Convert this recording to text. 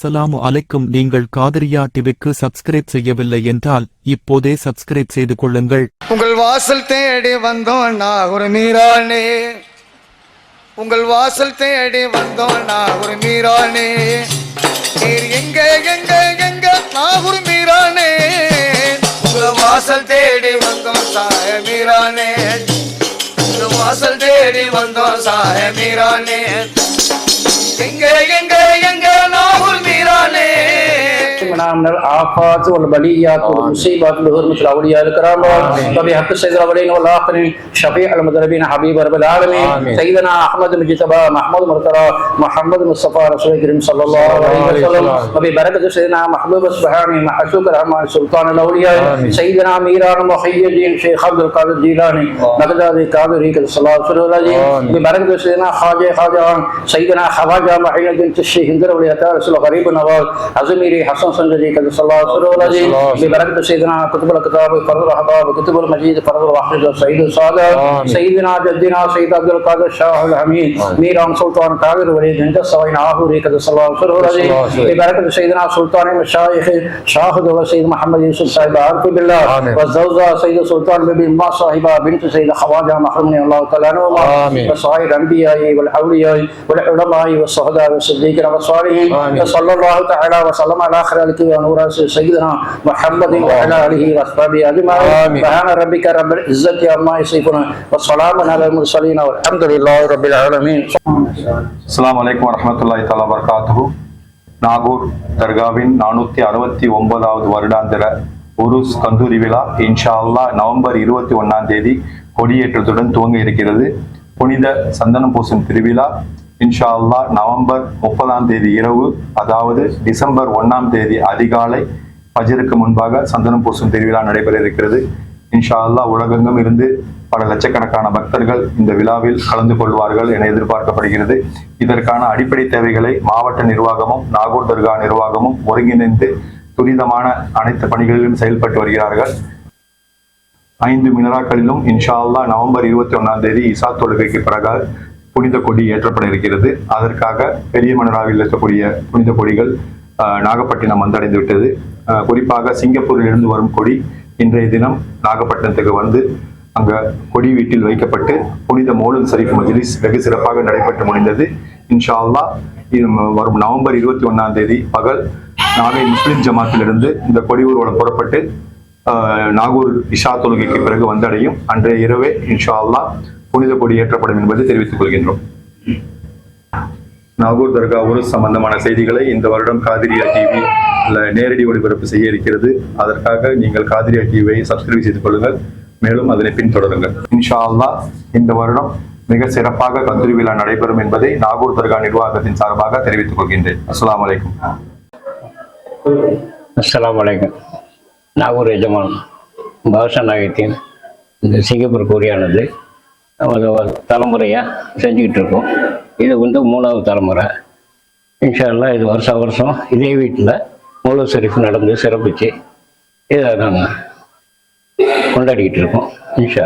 அஸ்ஸலாமு அலைக்கும். நீங்கள் காதரியா டிவிக்கு சப்ஸ்கிரைப் செய்யவில்லை என்றால் இப்போதே சப்ஸ்கிரைப் செய்து கொள்ளுங்கள். உங்கள் வாசல் தேடி வந்தோம் நான் ஒரு மீரானே உங்கள் வாசல் தேடி வந்தோம் நான் ஒரு மீரானே நீர் எங்க எங்க எங்க நான் ஒரு மீரானே உங்கள் வாசல் தேடி வந்தோம் சாய மீரானே உங்கள் வாசல் தேடி வந்தோம் சாய மீரானே எங்க எங்க எங்க منها من الآفات والبليات والمصيبات بحرمة الأولياء الكرام وبحق سيد الأولين والآخرين شفيع المذنبين حبيب رب العالمين سيدنا أحمد المجتبى محمود مرتضى محمد مصطفى رسول الكريم صلى الله عليه وسلم وببركة سيدنا محبوب سبحانه محشوك الرحمن سلطان الأولياء سيدنا ميران محي الدين شيخ عبد القادر الجيلاني القادري الله ببركة سيدنا سيدنا خواجه محي الدين الشيخ هندر رسول غريب النواز عزميري حسن كذا صلى الله عليه وسلم. ببركة سيدنا كتب الكتاب فرض الأحباب كتب المجيد فرض الوحيد سيد الصادق سيدنا جدنا سيد عبد القادر شاه الحميد ميران سلطان قادر وليد هند السوين آهوري صلى الله عليه وسلم. ببركة سيدنا سلطان المشايخ شاهد سيد محمد يوسف صاحب عارف بالله. والزوجة سيد سلطان ببي ما صاحبة بنت سيد خواجة محرمني الله تعالى عنهما. وصائر الأنبياء والأولياء والعلماء والصهداء والصديقين والصالحين. وصلى الله تعالى وسلم على آخر الكي ونور سيدنا محمد وعلى آله وأصحابه أجمعين سبحان ربك رب العزة عما يصفون وسلام على المرسلين والحمد لله رب العالمين அஸ்ஸலாமு அலைக்கும் வரஹ்மத்துல்லாஹி தஆலா வபரகாத்துஹு நாகூர் தர்காவின் நானூத்தி அறுபத்தி ஒன்பதாவது வருடாந்திர உருஸ் கந்தூரி விழா இன்ஷா அல்லாஹ் நவம்பர் இருபத்தி ஒன்னாம் தேதி கொடியேற்றத்துடன் துவங்க இருக்கிறது புனித சந்தனம் பூசும் திருவிழா இன்ஷா அல்லாஹ் நவம்பர் முப்பதாம் தேதி இரவு அதாவது டிசம்பர் ஒன்னாம் தேதி அதிகாலை பஜருக்கு முன்பாக சந்தனம் பூசும் திருவிழா நடைபெற இருக்கிறது. இன்ஷா அல்லாஹ் உலகெங்கும் இருந்து பல லட்சக்கணக்கான பக்தர்கள் இந்த விழாவில் கலந்து கொள்வார்கள் என எதிர்பார்க்கப்படுகிறது. இதற்கான அடிப்படை தேவைகளை மாவட்ட நிர்வாகமும் நாகூர் தர்கா நிர்வாகமும் ஒருங்கிணைந்து துரிதமான அனைத்து பணிகளிலும் செயல்பட்டு வருகிறார்கள். ஐந்து மினராக்களிலும் இன்ஷா அல்லாஹ் நவம்பர் இருபத்தி ஒன்னாம் தேதி இசா தொழுகைக்கு பிறகு புனித கொடி ஏற்றப்பட இருக்கிறது. அதற்காக பெரிய மன்னராவில் இருக்கக்கூடிய புனித கொடிகள் நாகப்பட்டினம் வந்தடைந்து விட்டது. குறிப்பாக சிங்கப்பூரில் இருந்து வரும் கொடி இன்றைய தினம் நாகப்பட்டினத்துக்கு வந்து அங்க கொடி வீட்டில் வைக்கப்பட்டு புனித மோலன் ஷரீஃப் மஜ்லிஸ் வெகு சிறப்பாக நடைபெற்று முடிந்தது. இன்ஷா வரும் நவம்பர் இருபத்தி ஒன்னாம் தேதி பகல் நாகை முஸ்லிம் ஜமாத்திலிருந்து இந்த கொடி ஊர்வலம் புறப்பட்டு ஆஹ், நாகூர் இஷா தொழுகைக்கு பிறகு வந்தடையும். அன்றைய இரவே இன்ஷா அல்லா புனித கொடி ஏற்றப்படும் என்பதை தெரிவித்துக் கொள்கின்றோம். நாகூர் தர்கா ஒரு சம்பந்தமான செய்திகளை இந்த வருடம் காதிரியா டிவி நேரடி ஒளிபரப்பு செய்ய இருக்கிறது. அதற்காக நீங்கள் காதிரியா டிவியை சப்ஸ்கிரைப் செய்து கொள்ளுங்கள். மேலும் அதனை பின்தொடருங்கள். இன்ஷா அல்லா இந்த வருடம் மிக சிறப்பாக கந்தூரி விழா நடைபெறும் என்பதை நாகூர் தர்கா நிர்வாகத்தின் சார்பாக தெரிவித்துக் கொள்கின்றேன். அஸ்லாம் அலைக்கும். அஸ்லாம் வலைக்கம் நாகூர் எஜமான் பாஷா நாயகத்தின் இந்த சிங்கப்பூர் கூறியானது ஒரு தலைமுறையாக செஞ்சுக்கிட்டு இருக்கோம். இது வந்து மூணாவது தலைமுறை. இன்ஷால்லாம் இது வருஷம் வருஷம் இதே வீட்டில் மூல ஷெரீஃப் நடந்து சிறப்பிச்சு இதை நாங்கள் கொண்டாடிக்கிட்டு இருக்கோம். இன்ஷா